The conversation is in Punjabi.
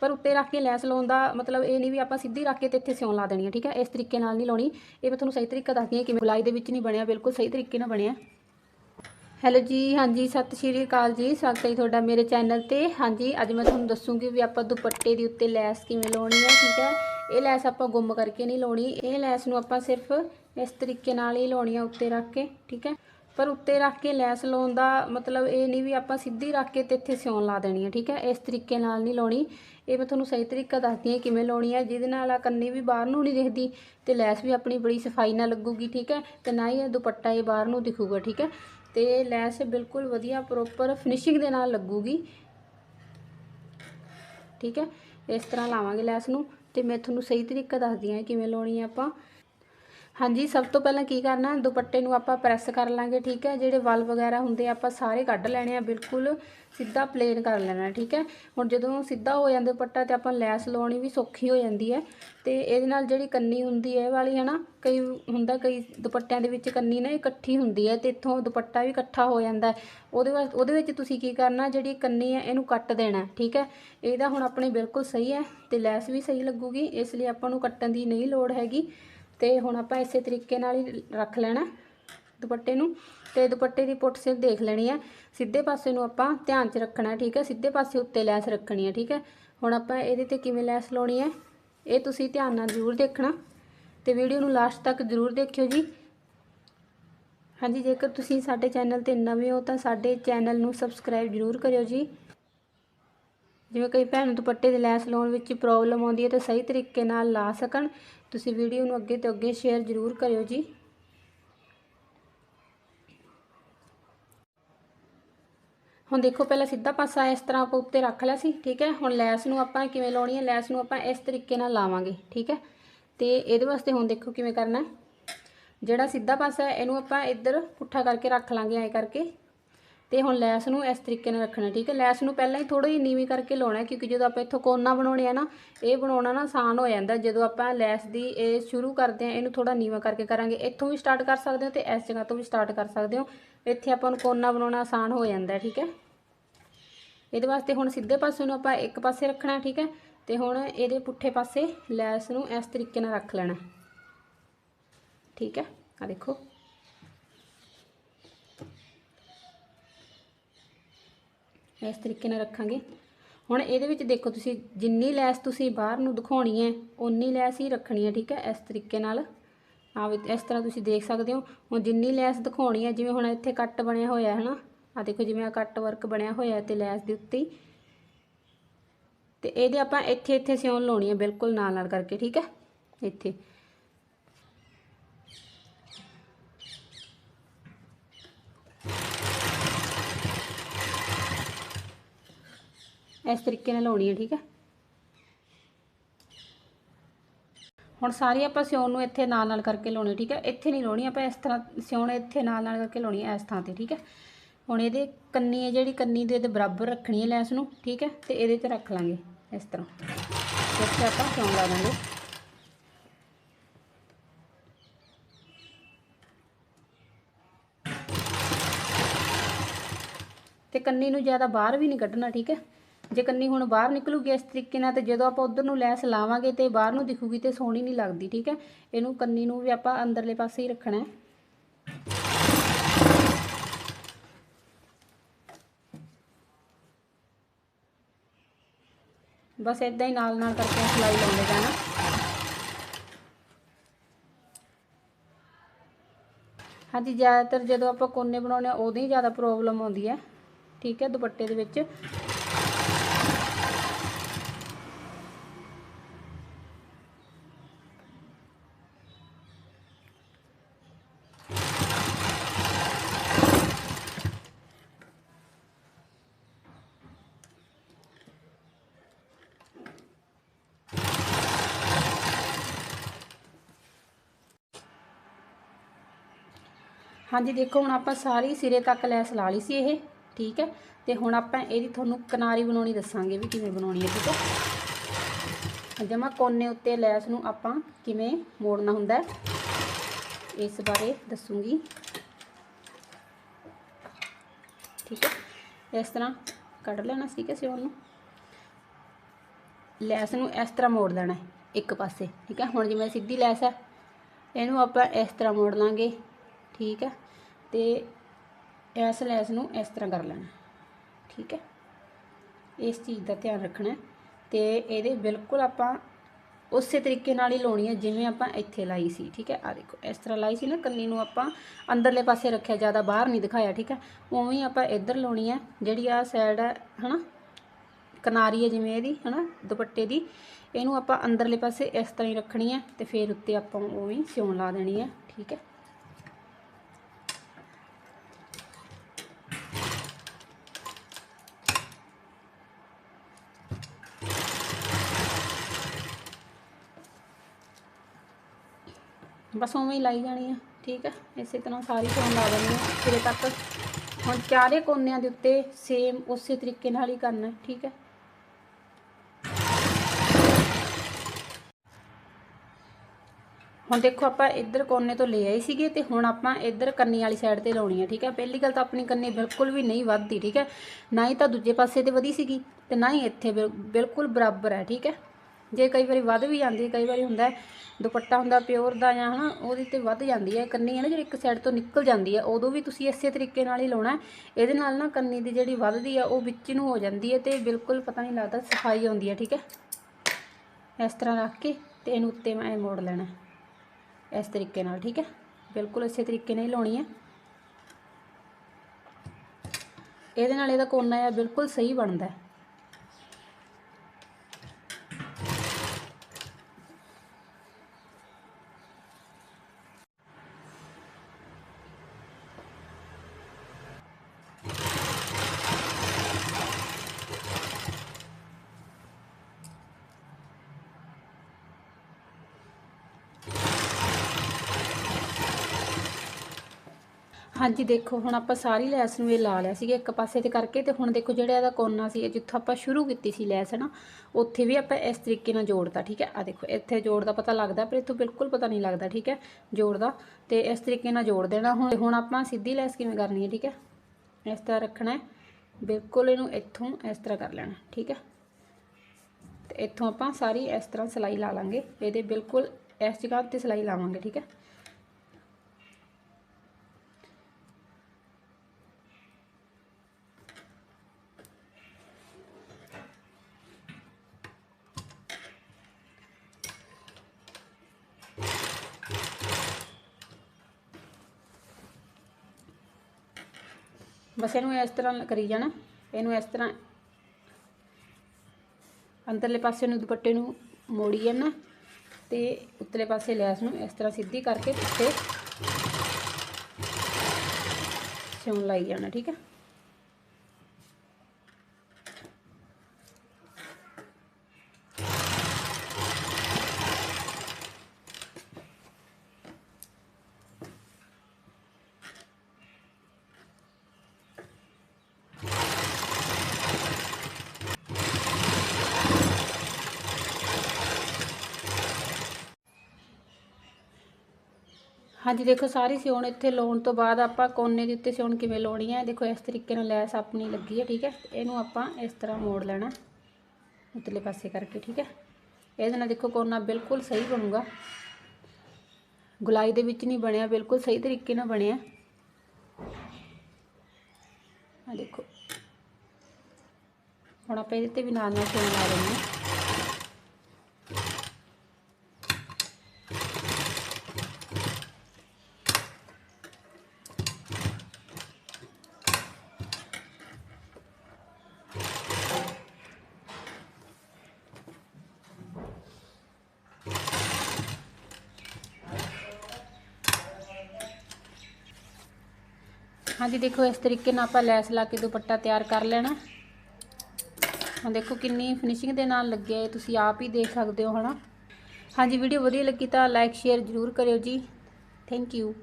ਪਰ ਉੱਤੇ ਰੱਖ ਕੇ ਲੈਸ ਲਾਉਣ ਦਾ ਮਤਲਬ ਇਹ ਨਹੀਂ ਵੀ ਆਪਾਂ ਸਿੱਧੀ ਰੱਖ ਕੇ ਤੇ ਇੱਥੇ ਸਿਉਣ ਲਾ ਦੇਣੀ ਹੈ ਠੀਕ ਹੈ? ਇਸ ਤਰੀਕੇ ਨਾਲ ਨਹੀਂ ਲਾਉਣੀ। ਇਹ ਮੈਂ ਤੁਹਾਨੂੰ ਸਹੀ ਤਰੀਕਾ ਦੱਸਦੀ ਹਾਂ ਕਿਵੇਂ ਗੁਲਾਈ ਦੇ ਵਿੱਚ ਨਹੀਂ ਬਣਿਆ, ਬਿਲਕੁਲ ਸਹੀ ਤਰੀਕੇ ਨਾਲ ਬਣਿਆ। ਹੈਲੋ ਜੀ, ਹਾਂਜੀ, ਸਤਿ ਸ਼੍ਰੀ ਅਕਾਲ ਜੀ। ਸਵਾਗਤ ਹੈ ਜੀ ਤੁਹਾਡਾ ਮੇਰੇ ਚੈਨਲ ਤੇ। ਹਾਂਜੀ, ਅੱਜ ਮੈਂ ਤੁਹਾਨੂੰ ਦੱਸੂਗੀ ਵੀ ਆਪਾਂ ਦੁਪੱਟੇ ਦੇ ਉੱਤੇ ਲੈਸ ਕਿਵੇਂ ਲਾਉਣੀ ਹੈ ਠੀਕ ਹੈ? ਇਹ ਲੈਸ ਆਪਾਂ ਗੁੰਮ ਕਰਕੇ ਨਹੀਂ ਲਾਉਣੀ। ਇਹ ਲੈਸ ਨੂੰ ਆਪਾਂ ਸਿਰਫ ਇਸ ਤਰੀਕੇ ਨਾਲ ਹੀ ਲਾਉਣੀ ਆ, ਉੱਤੇ ਰੱਖ ਕੇ, ਠੀਕ ਹੈ? ਪਰ ਉੱਤੇ ਰੱਖ ਕੇ ਲੈਸ ਲਾਉਣ ਦਾ ਮਤਲਬ ਇਹ ਨਹੀਂ ਵੀ ਆਪਾਂ ਸਿੱਧੀ ਰੱਖ ਕੇ ਤੇ ਇੱਥੇ ਸਿਉਣ ਲਾ ਦੇਣੀ ਹੈ, ਠੀਕ ਹੈ? ਇਸ ਤਰੀਕੇ ਨਾਲ ਨਹੀਂ ਲਾਉਣੀ। ਇਹ ਮੈਂ ਤੁਹਾਨੂੰ ਸਹੀ ਤਰੀਕਾ ਦੱਸਦੀ ਹਾਂ ਕਿਵੇਂ ਲਾਉਣੀ ਹੈ। ਜਿਹਦੇ ਨਾਲ ਆ ਕੰਨੀ ਵੀ ਬਾਹਰ ਨੂੰ ਨਹੀਂ ਦਿਖਦੀ ਤੇ ਲੈਸ ਵੀ ਆਪਣੀ ਬੜੀ ਸਫ਼ਾਈ ਨਾਲ ਲੱਗੂਗੀ, ਠੀਕ ਹੈ? ਤੇ ਨਾ ਹੀ ਇਹ ਦੁਪੱਟਾ ਇਹ ਬਾਹਰ ਨੂੰ ਦਿਖੂਗਾ, ਠੀਕ ਹੈ? ਤੇ ਲੈਸ ਬਿਲਕੁਲ ਵਧੀਆ ਪ੍ਰੋਪਰ ਫਿਨਿਸ਼ਿੰਗ ਦੇ ਨਾਲ ਲੱਗੂਗੀ। ਠੀਕ ਹੈ? ਇਸ ਤਰ੍ਹਾਂ ਲਾਵਾਂਗੇ ਲੈਸ ਨੂੰ। ਤੇ ਮੈਂ ਤੁਹਾਨੂੰ ਸਹੀ ਤਰੀਕਾ ਦੱਸਦੀ ਹਾਂ ਕਿਵੇਂ ਲਾਉਣੀ ਹੈ ਆਪਾਂ। ਹਾਂਜੀ, ਸਭ ਤੋਂ ਪਹਿਲਾਂ ਕੀ ਕਰਨਾ, ਦੁਪੱਟੇ ਨੂੰ ਆਪਾਂ ਪ੍ਰੈਸ ਕਰ ਲਾਂਗੇ, ਠੀਕ ਹੈ? ਜਿਹੜੇ ਵਲ ਵਗੈਰਾ ਹੁੰਦੇ ਆ, ਆਪਾਂ ਸਾਰੇ ਕੱਢ ਲੈਣੇ ਆ, ਬਿਲਕੁਲ ਸਿੱਧਾ ਪਲੇਨ ਕਰ ਲੈਣਾ, ਠੀਕ ਹੈ? ਹੁਣ ਜਦੋਂ ਸਿੱਧਾ ਹੋ ਜਾਂਦਾ ਦੁਪੱਟਾ ਤੇ ਆਪਾਂ ਲੈਸ ਲਾਉਣੀ ਵੀ ਸੌਖੀ ਹੋ ਜਾਂਦੀ ਹੈ, ਤੇ ਇਹਦੇ ਨਾਲ ਜਿਹੜੀ ਕੰਨੀ ਹੁੰਦੀ ਹੈ ਇਹ ਵਾਲੀ ਹੈ ਨਾ ਕਈ ਹੁੰਦਾ ਕਈ ਦੁਪੱਟਿਆਂ ਦੇ ਵਿੱਚ ਕੰਨੀ ਨਾ ਇਕੱਠੀ ਹੁੰਦੀ ਹੈ, ਤੇ ਇੱਥੋਂ ਦੁਪੱਟਾ ਵੀ ਇਕੱਠਾ ਹੋ ਜਾਂਦਾ ਉਹਦੇ ਵਾਸ, ਉਹਦੇ ਵਿੱਚ ਤੁਸੀਂ ਕੀ ਕਰਨਾ, ਜਿਹੜੀ ਕੰਨੀ ਹੈ ਇਹਨੂੰ ਕੱਟ ਦੇਣਾ, ਠੀਕ ਹੈ? ਇਹਦਾ ਹੁਣ ਆਪਣੇ ਬਿਲਕੁਲ ਸਹੀ ਹੈ, ਤੇ ਲੈਸ ਵੀ ਸਹੀ ਲੱਗੂਗੀ, ਇਸ ਲਈ ਆਪਾਂ ਨੂੰ ਕੱਟਣ ਦੀ ਨਹੀਂ ਲੋੜ ਹੈਗੀ। ਤੇ ਹੁਣ ਆਪਾਂ ਇਸੇ ਤਰੀਕੇ ਨਾਲ ਹੀ ਰੱਖ ਲੈਣਾ ਦੁਪੱਟੇ ਨੂੰ ਤੇ ਦੁਪੱਟੇ ਦੀ ਪੁੱਠ ਸਿਰ ਦੇਖ ਲੈਣੀ ਹੈ ਸਿੱਧੇ ਪਾਸੇ ਨੂੰ ਆਪਾਂ ਧਿਆਨ 'ਚ ਰੱਖਣਾ, ਠੀਕ ਹੈ ਸਿੱਧੇ ਪਾਸੇ ਉੱਤੇ ਲੈਸ ਰੱਖਣੀ ਹੈ ਠੀਕ ਹੈ ਹੁਣ ਆਪਾਂ ਇਹਦੇ ਤੇ ਕਿਵੇਂ ਲੈਸ ਲਾਉਣੀ ਹੈ ਇਹ ਤੁਸੀਂ ਧਿਆਨ ਨਾਲ ਜ਼ਰੂਰ ਦੇਖਣਾ ਤੇ ਵੀਡੀਓ ਨੂੰ ਲਾਸਟ ਤੱਕ ਜ਼ਰੂਰ ਦੇਖਿਓ ਜੀ। ਹਾਂਜੀ, ਜੇਕਰ ਤੁਸੀਂ ਸਾਡੇ ਚੈਨਲ ਤੇ ਨਵੇਂ ਹੋ ਤਾਂ ਸਾਡੇ ਚੈਨਲ ਨੂੰ ਸਬਸਕ੍ਰਾਈਬ ਜ਼ਰੂਰ ਕਰਿਓ ਜੀ। ਜਿਵੇਂ ਕਈ ਭੈਣ ਦੁਪੱਟੇ ਦੇ ਲੈਸ ਲਾਉਣ ਵਿੱਚ ਪ੍ਰੋਬਲਮ ਆਉਂਦੀ ਹੈ ਤਾਂ ਸਹੀ ਤਰੀਕੇ ਨਾਲ ਲਾ ਸਕਣ। ਤੁਸੀਂ ਵੀਡੀਓ ਨੂੰ ਅੱਗੇ ਤੋਂ ਅੱਗੇ ਸ਼ੇਅਰ ਜ਼ਰੂਰ ਕਰਿਓ ਜੀ। ਹੁਣ ਦੇਖੋ, ਪਹਿਲਾਂ ਸਿੱਧਾ ਪਾਸਾ ਇਸ ਤਰ੍ਹਾਂ ਆਪਾਂ ਉੱਤੇ ਰੱਖ ਲਿਆ ਸੀ, ਠੀਕ ਹੈ? ਹੁਣ ਲੈਸ ਨੂੰ ਆਪਾਂ ਕਿਵੇਂ ਲਾਉਣੀ ਹੈ? ਲੈਸ ਨੂੰ ਆਪਾਂ ਇਸ ਤਰੀਕੇ ਨਾਲ ਲਾਵਾਂਗੇ, ਠੀਕ ਹੈ? ਤੇ ਇਹਦੇ ਵਾਸਤੇ ਹੁਣ ਦੇਖੋ ਕਿਵੇਂ ਕਰਨਾ ਜਿਹੜਾ ਸਿੱਧਾ ਪਾਸਾ ਹੈ, ਇਹਨੂੰ ਆਪਾਂ ਇੱਧਰ ਪੁੱਠਾ ਕਰਕੇ ਰੱਖ ਲਾਂਗੇ, ਐਂ ਕਰਕੇ। ਤੇ ਹੁਣ ਲੈਸ ਨੂੰ ਇਸ ਤਰੀਕੇ ਨਾਲ ਰੱਖਣਾ, ਠੀਕ ਹੈ? ਲੈਸ ਨੂੰ ਪਹਿਲਾਂ ਹੀ ਥੋੜੀ ਜਿਹੀ ਨੀਵੀਂ ਕਰਕੇ ਲਾਉਣਾ, ਕਿਉਂਕਿ ਜਦੋਂ ਆਪਾਂ ਇੱਥੋਂ ਕੋਨਾ ਬਣਾਉਣੇ ਆ ਨਾ, ਇਹ ਬਣਾਉਣਾ ਨਾ ਆਸਾਨ ਹੋ ਜਾਂਦਾ। ਜਦੋਂ ਆਪਾਂ ਲੈਸ ਦੀ ਇਹ ਸ਼ੁਰੂ ਕਰਦੇ ਆ, ਇਹਨੂੰ ਥੋੜਾ ਨੀਵਾਂ ਕਰਕੇ ਕਰਾਂਗੇ, ਇੱਥੋਂ ਵੀ ਸਟਾਰਟ ਕਰ ਸਕਦੇ ਹੋ ਤੇ ਇਸ ਜਗ੍ਹਾ ਤੋਂ ਵੀ ਸਟਾਰਟ ਕਰ ਸਕਦੇ ਹੋ। ਇੱਥੇ ਆਪਾਂ ਨੂੰ ਕੋਨਾ ਬਣਾਉਣਾ ਆਸਾਨ ਹੋ ਜਾਂਦਾ ਠੀਕ ਹੈ? ਇਹਦੇ ਵਾਸਤੇ ਹੁਣ ਸਿੱਧੇ ਪਾਸੇ ਨੂੰ ਆਪਾਂ ਇੱਕ ਪਾਸੇ ਰੱਖਣਾ ਠੀਕ ਹੈ? ਤੇ ਹੁਣ ਇਹਦੇ ਪੁੱਠੇ ਪਾਸੇ ਲੈਸ ਨੂੰ ਇਸ ਤਰੀਕੇ ਨਾਲ ਰੱਖ ਲੈਣਾ, ਠੀਕ ਹੈ? ਆ ਦੇਖੋ। ਇਸ ਤਰੀਕੇ ਨਾਲ ਰੱਖਾਂਗੇ। ਹੁਣ ਇਹਦੇ ਵਿੱਚ ਦੇਖੋ ਤੁਸੀਂ, ਜਿੰਨੀ ਲੈਸ ਤੁਸੀਂ ਬਾਹਰ ਨੂੰ ਦਿਖਾਉਣੀ ਹੈ ਉਨੀ ਲੈਸ ਹੀ ਰੱਖਣੀ ਹੈ, ਠੀਕ ਹੈ? ਇਸ ਤਰੀਕੇ ਨਾਲ। ਆ ਇਸ ਤਰ੍ਹਾਂ ਤੁਸੀਂ ਦੇਖ ਸਕਦੇ ਹੋ। ਹੁਣ ਜਿੰਨੀ ਲੈਸ ਦਿਖਾਉਣੀ ਹੈ, ਜਿਵੇਂ ਹੁਣ ਇੱਥੇ ਕੱਟ ਬਣਿਆ ਹੋਇਆ ਹੈ ਨਾ ਆ ਦੇਖੋ ਜਿਵੇਂ ਆ ਕੱਟ ਵਰਕ ਬਣਿਆ ਹੋਇਆ ਤੇ ਲੈਸ ਦੇ ਉੱਤੇ ਹੀ। ਤੇ ਇਹਦੇ ਆਪਾਂ ਇੱਥੇ ਇੱਥੇ ਸਿਉਣ ਲਾਉਣੀ ਹੈ, ਬਿਲਕੁਲ ਨਾਲ ਨਾਲ ਕਰਕੇ, ਠੀਕ ਹੈ? ਇੱਥੇ। ਇਸ ਤਰੀਕੇ ਨਾਲ ਲਾਉਣੀ ਹੈ ਠੀਕ ਹੈ ਹੁਣ ਸਾਰੀ ਆਪਾਂ ਸਿਉਣ ਨੂੰ ਇੱਥੇ ਨਾਲ ਨਾਲ ਕਰਕੇ ਲਾਉਣੀ, ਠੀਕ ਹੈ ਇੱਥੇ ਨਹੀਂ ਲਾਉਣੀ, ਆਪਾਂ ਇਸ ਤਰ੍ਹਾਂ ਸਿਉਣ ਇੱਥੇ ਨਾਲ ਨਾਲ ਕਰਕੇ ਲਾਉਣੀ ਹੈ ਇਸ ਥਾਂ ਤੇ, ਠੀਕ ਹੈ ਹੁਣ ਇਹਦੇ ਕੰਨੀ ਹੈ ਜਿਹੜੀ ਕੰਨੀ ਦੇ ਤੇ ਬਰਾਬਰ ਰੱਖਣੀ ਹੈ ਲੈਸ ਨੂੰ, ਠੀਕ ਹੈ ਤੇ ਇਹਦੇ ਤੇ ਰੱਖ ਲਾਂਗੇ, ਇਸ ਤਰ੍ਹਾਂ। ਇੱਥੇ ਆਪਾਂ ਸਿਉਣ ਲਾ ਦਾਂਗੇ। ਤੇ ਕੰਨੀ ਨੂੰ ਜ਼ਿਆਦਾ ਬਾਹਰ ਵੀ ਨਹੀਂ ਕੱਢਣਾ, ਠੀਕ ਹੈ ਜੇ ਕੰਨੀ ਹੁਣ ਬਾਹਰ ਨਿਕਲੂਗੀ ਇਸ ਤਰੀਕੇ ਨਾਲ, ਤੇ ਜਦੋਂ ਆਪਾਂ ਉਧਰ ਨੂੰ ਲੈਸ ਲਾਵਾਂਗੇ ਤੇ ਬਾਹਰ ਨੂੰ ਦਿਖੂਗੀ ਤੇ ਸੋਹਣੀ ਨਹੀਂ ਲੱਗਦੀ, ਠੀਕ ਹੈ? ਇਹਨੂੰ ਕੰਨੀ ਨੂੰ ਵੀ ਆਪਾਂ ਅੰਦਰਲੇ ਪਾਸੇ ਹੀ ਰੱਖਣਾ ਹੈ। ਬਸ ਇਦਾਂ ਹੀ ਨਾਲ ਨਾਲ ਕਰਕੇ ਸਿਲਾਈ ਲਾਉਂਦੇ ਜਾਣਾ। ਹਾਂਜੀ, ਜ਼ਿਆਦਾਤਰ ਜਦੋਂ ਆਪਾਂ ਕੋਨੇ ਬਣਾਉਂਦੇ ਆ ਉਦੋਂ ਹੀ ਜ਼ਿਆਦਾ ਪ੍ਰੋਬਲਮ ਆਉਂਦੀ ਹੈ, ਠੀਕ ਹੈ? ਦੁਪੱਟੇ ਦੇ ਵਿੱਚ। ਹਾਂਜੀ, ਦੇਖੋ, ਹੁਣ ਆਪਾਂ ਸਾਰੀ ਸਿਰੇ ਤੱਕ ਲੈਸ ਲਾ ਲਈ ਸੀ ਇਹ, ਠੀਕ ਹੈ? ਤੇ ਹੁਣ ਆਪਾਂ ਇਹਦੀ ਤੁਹਾਨੂੰ ਕਿਨਾਰੀ ਬਣਾਉਣੀ ਦੱਸਾਂਗੇ ਵੀ ਕਿਵੇਂ ਬਣਾਉਣੀ ਹੈ, ਠੀਕ ਹੈ? ਜਮਾ ਕੋਨੇ ਉੱਤੇ ਲੈਸ ਨੂੰ ਆਪਾਂ ਕਿਵੇਂ ਮੋੜਨਾ ਹੁੰਦਾ ਇਸ ਬਾਰੇ ਦੱਸੂਗੀ। ਠੀਕ ਹੈ? ਇਸ ਤਰ੍ਹਾਂ ਕੱਢ ਲੈਣਾ ਸੀ ਕਿ ਸਿਉਣ ਨੂੰ? ਲੈਸ ਨੂੰ ਇਸ ਤਰ੍ਹਾਂ ਮੋੜ ਲੈਣਾ ਇੱਕ ਪਾਸੇ, ਠੀਕ ਹੈ? ਹੁਣ ਜਿਵੇਂ ਸਿੱਧੀ ਲੈਸ ਹੈ, ਇਹਨੂੰ ਆਪਾਂ ਇਸ ਤਰ੍ਹਾਂ ਮੋੜ ਲਾਂਗੇ। ਠੀਕ ਹੈ? ਤੇ ਇਸ ਲੈਸ ਨੂੰ ਇਸ ਤਰ੍ਹਾਂ ਕਰ ਲੈਣਾ। ਠੀਕ ਹੈ? ਇਸ ਚੀਜ਼ ਦਾ ਧਿਆਨ ਰੱਖਣਾ ਹੈ। ਤੇ ਇਹਦੇ ਬਿਲਕੁਲ ਆਪਾਂ ਉਸੇ ਤਰੀਕੇ ਨਾਲ ਹੀ ਲਾਉਣੀ ਹੈ ਜਿਵੇਂ ਆਪਾਂ ਇੱਥੇ ਲਾਈ ਸੀ। ਠੀਕ ਹੈ? ਆ ਦੇਖੋ, ਇਸ ਤਰ੍ਹਾਂ ਲਾਈ ਸੀ ਨਾ ਕੰਨੀ ਨੂੰ ਆਪਾਂ ਅੰਦਰਲੇ ਪਾਸੇ ਰੱਖਿਆ, ਜ਼ਿਆਦਾ ਬਾਹਰ ਨਹੀਂ ਦਿਖਾਇਆ। ਠੀਕ ਹੈ? ਉਵੇਂ ਹੀ ਆਪਾਂ ਇੱਧਰ ਲਾਉਣੀ ਹੈ, ਜਿਹੜੀ ਆ ਸਾਈਡ ਹੈ, ਹਨਾ? ਕਿਨਾਰੀ ਹੈ ਜਿਵੇਂ ਇਹਦੀ, ਹਨਾ? ਦੁਪੱਟੇ ਦੀ। ਇਹਨੂੰ ਆਪਾਂ ਅੰਦਰਲੇ ਪਾਸੇ ਇਸ ਤਰ੍ਹਾਂ ਹੀ ਰੱਖਣੀ ਹੈ ਤੇ ਫਿਰ ਉੱਤੇ ਆਪਾਂ ਉਵੇਂ ਹੀ ਸਿਉਣ ਲਾ ਦੇਣੀ ਹੈ। ਠੀਕ ਹੈ? ਬਸ ਉਵੇਂ ਹੀ ਲਾਈ ਜਾਣੀ ਹੈ ਠੀਕ ਹੈ ਇਸੇ ਤਰ੍ਹਾਂ ਸਾਰੀ ਸਿਉਣ ਲਾ ਦੇਣੀ ਹੈ ਸਿਰੇ ਤੱਕ। ਹੁਣ ਚਾਰੇ ਕੋਨਿਆਂ ਦੇ ਉੱਤੇ ਸੇਮ ਉਸੇ ਤਰੀਕੇ ਨਾਲ ਹੀ ਕਰਨਾ, ਠੀਕ ਹੈ ਹੁਣ ਦੇਖੋ ਆਪਾਂ ਇੱਧਰ ਕੋਨੇ ਤੋਂ ਲੈ ਆਏ ਸੀਗੇ ਤੇ ਹੁਣ ਆਪਾਂ ਇੱਧਰ ਕੰਨੀ ਵਾਲੀ ਸਾਈਡ ਤੇ ਲਾਉਣੀ ਹੈ ਠੀਕ ਹੈ ਪਹਿਲੀ ਗੱਲ ਤਾਂ ਆਪਣੀ ਕੰਨੀ ਬਿਲਕੁਲ ਵੀ ਨਹੀਂ ਵੱਧਦੀ, ਠੀਕ ਹੈ ਨਾ ਹੀ ਤਾਂ ਦੂਜੇ ਪਾਸੇ ਤੇ ਵਧੀ ਸੀਗੀ ਤੇ ਨਾ ਹੀ ਇੱਥੇ ਬਿਲਕੁਲ ਬਰਾਬਰ ਹੈ, ਠੀਕ ਹੈ ਜੇ ਕਈ ਵਾਰੀ ਵੱਧ ਵੀ ਜਾਂਦੀ ਹੈ, ਕਈ ਵਾਰੀ ਹੁੰਦਾ ਦੁਪੱਟਾ ਹੁੰਦਾ ਪਿਓਰ ਦਾ ਜਾਂ ਹਨਾ, ਉਹਦੇ ਤੇ ਵੱਧ ਜਾਂਦੀ ਹੈ, ਕੰਨੀ ਹੈ ਨਾ ਜਿਹੜੀ ਇੱਕ ਸਾਈਡ ਤੋਂ ਨਿਕਲ ਜਾਂਦੀ ਹੈ, ਉਦੋਂ ਵੀ ਤੁਸੀਂ ਇਸੇ ਤਰੀਕੇ ਨਾਲ ਹੀ ਲਾਉਣਾ ਇਹਦੇ ਨਾਲ ਨਾ ਕੰਨੀ ਦੀ ਜਿਹੜੀ ਵੱਧਦੀ ਆ, ਉਹ ਵਿੱਚ ਨੂੰ ਹੋ ਜਾਂਦੀ ਹੈ ਤੇ ਬਿਲਕੁਲ ਪਤਾ ਨਹੀਂ ਲੱਗਦਾ ਸਫ਼ਾਈ ਆਉਂਦੀ ਹੈ, ਠੀਕ ਹੈ? ਇਸ ਤਰ੍ਹਾਂ ਰੱਖ ਕੇ ਤੇ ਇਹਨੂੰ ਉੱਤੇ ਮੈਂ ਐਂ ਮੋੜ ਲੈਣਾ ਇਸ ਤਰੀਕੇ ਨਾਲ, ਠੀਕ ਹੈ? ਬਿਲਕੁਲ ਇਸੇ ਤਰੀਕੇ ਨਾਲ ਹੀ ਲਾਉਣੀ ਹੈ। ਇਹਦੇ ਨਾਲ ਇਹਦਾ ਕੋਨਾ ਆ ਬਿਲਕੁਲ ਸਹੀ ਬਣਦਾ ਹੈ। ਹਾਂਜੀ, ਦੇਖੋ, ਹੁਣ ਆਪਾਂ ਸਾਰੀ ਲੈਸ ਨੂੰ ਇਹ ਲਾ ਲਿਆ ਸੀਗਾ ਇੱਕ ਪਾਸੇ ਤੇ ਕਰਕੇ ਤੇ ਹੁਣ ਦੇਖੋ ਜਿਹੜਾ ਇਹਦਾ ਕੋਨਾ ਸੀ ਜਿੱਥੋਂ ਆਪਾਂ ਸ਼ੁਰੂ ਕੀਤੀ ਸੀ ਲੈਸ ਨਾ ਉੱਥੇ ਵੀ ਆਪਾਂ ਇਸ ਤਰੀਕੇ ਨਾਲ ਜੋੜਦਾ ਠੀਕ ਹੈ? ਆ ਦੇਖੋ, ਇੱਥੇ ਜੋੜ ਦਾ ਪਤਾ ਲੱਗਦਾ, ਪਰ ਇੱਥੋਂ ਬਿਲਕੁਲ ਪਤਾ ਨਹੀਂ ਲੱਗਦਾ, ਠੀਕ ਹੈ, ਜੋੜ ਦਾ। ਤੇ ਇਸ ਤਰੀਕੇ ਨਾਲ ਜੋੜ ਦੇਣਾ ਹੁਣ ਹੁਣ ਆਪਾਂ ਸਿੱਧੀ ਲੈਸ ਕਿਵੇਂ ਕਰਨੀ ਹੈ, ਠੀਕ ਹੈ? ਇਸ ਤਰ੍ਹਾਂ ਰੱਖਣਾ ਹੈ, ਬਿਲਕੁਲ ਇਹਨੂੰ ਇੱਥੋਂ ਇਸ ਤਰ੍ਹਾਂ ਕਰ ਲੈਣਾ, ਠੀਕ ਹੈ? ਤੇ ਇੱਥੋਂ ਆਪਾਂ ਸਾਰੀ ਇਸ ਤਰ੍ਹਾਂ ਸਿਲਾਈ ਲਾ ਲਾਂਗੇ, ਇਹਦੇ ਬਿਲਕੁਲ ਇਸ ਜਗ੍ਹਾ ਤੇ ਸਿਲਾਈ ਲਾਵਾਂਗੇ, ਠੀਕ ਹੈ? ਬਸ ਇਹਨੂੰ ਇਸ ਤਰ੍ਹਾਂ ਕਰੀ ਜਾਣਾ, ਇਹਨੂੰ ਇਸ ਤਰ੍ਹਾਂ ਅੰਦਰਲੇ ਪਾਸੇ ਨੂੰ ਦੁਪੱਟੇ ਨੂੰ ਮੋੜੀ ਜਾਣਾ ਤੇ ਉੱਤਲੇ ਪਾਸੇ ਲੈਸ ਨੂੰ ਇਸ ਤਰ੍ਹਾਂ ਸਿੱਧੀ ਕਰਕੇ ਉੱਤੇ ਸਿਉਣ ਲਾਈ ਜਾਣਾ, ਠੀਕ ਹੈ? ਹਾਂਜੀ, ਦੇਖੋ ਸਾਰੀ ਸਿਉਣ ਇੱਥੇ ਲਾਉਣ ਤੋਂ ਬਾਅਦ ਆਪਾਂ ਕੋਨੇ ਦੇ ਉੱਤੇ ਸਿਉਣ ਕਿਵੇਂ ਲਾਉਣੀ ਹੈ? ਦੇਖੋ ਇਸ ਤਰੀਕੇ ਨਾਲ ਲੈਸ ਆਪਣੀ ਲੱਗੀ ਹੈ, ਠੀਕ ਹੈ? ਇਹਨੂੰ ਆਪਾਂ ਇਸ ਤਰ੍ਹਾਂ ਮੋੜ ਲੈਣਾ ਉਤਲੇ ਪਾਸੇ ਕਰਕੇ, ਠੀਕ ਹੈ? ਇਹਦੇ ਨਾਲ ਦੇਖੋ ਕੋਨਾ ਬਿਲਕੁਲ ਸਹੀ ਬਣੂਗਾ। ਗੁਲਾਈ ਦੇ ਵਿੱਚ ਨਹੀਂ ਬਣਿਆ, ਬਿਲਕੁਲ ਸਹੀ ਤਰੀਕੇ ਨਾਲ ਬਣਿਆ। ਆ ਦੇਖੋ। ਹੁਣ ਆਪਾਂ ਇਹਦੇ ਤੇ ਵੀ ਨਾਲ ਨਾਲ ਸਿਉਣ ਲਾ ਲੈਂਦੇ ਹਾਂ। ਹਾਂਜੀ, ਦੇਖੋ, ਇਸ ਤਰੀਕੇ ਨਾਲ ਆਪਾਂ ਲੈਸ ਲਾ ਕੇ ਦੁਪੱਟਾ ਤਿਆਰ ਕਰ ਲੈਣਾ। ਹਾਂ ਦੇਖੋ, ਕਿੰਨੀ ਫਿਨਿਸ਼ਿੰਗ ਦੇ ਨਾਲ ਲੱਗਿਆ ਹੈ ਤੁਸੀਂ ਆਪ ਹੀ ਦੇਖ ਸਕਦੇ ਹੋ, ਹਨਾ। ਹਾਂਜੀ, ਵੀਡੀਓ ਵਧੀਆ ਲੱਗੀ ਤਾਂ ਲਾਈਕ, ਸ਼ੇਅਰ ਜ਼ਰੂਰ ਕਰਿਓ ਜੀ। Thank you